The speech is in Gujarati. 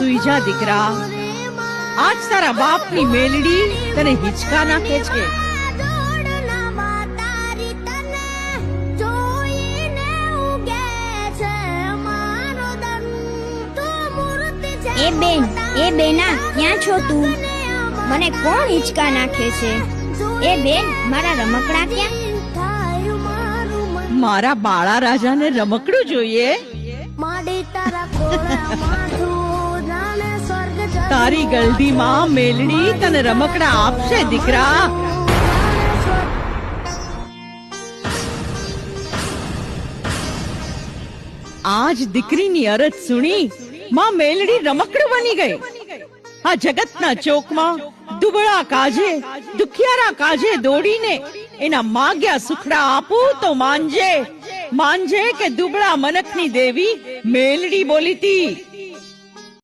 સુઈ જા દીકરા. આજ તારા બાપની મેલડી તને હિચકા નાખે છે. એ બેન એ બેના ક્યાં છો તું? મને કોણ હિંચકા નાખે છે? એ બેન મારા રમકડા ક્યાં? મારા બાળા રાજાને રમકડું જોઈએ. તારી ગલડીમાં મેલડી તને રમકડા આપશે, દીકરા. આજ દીકરીની અરજ સુણી માં મેલડી રમકડું બની ગઈ. આ જગતના ચોકમાં દુબળા કાજે, દુખિયારા કાજે દોડીને એના માગ્યા સુખડા આપું તો માનજે માનજે કે દુબળા મનકની દેવી મેલડી બોલીતી.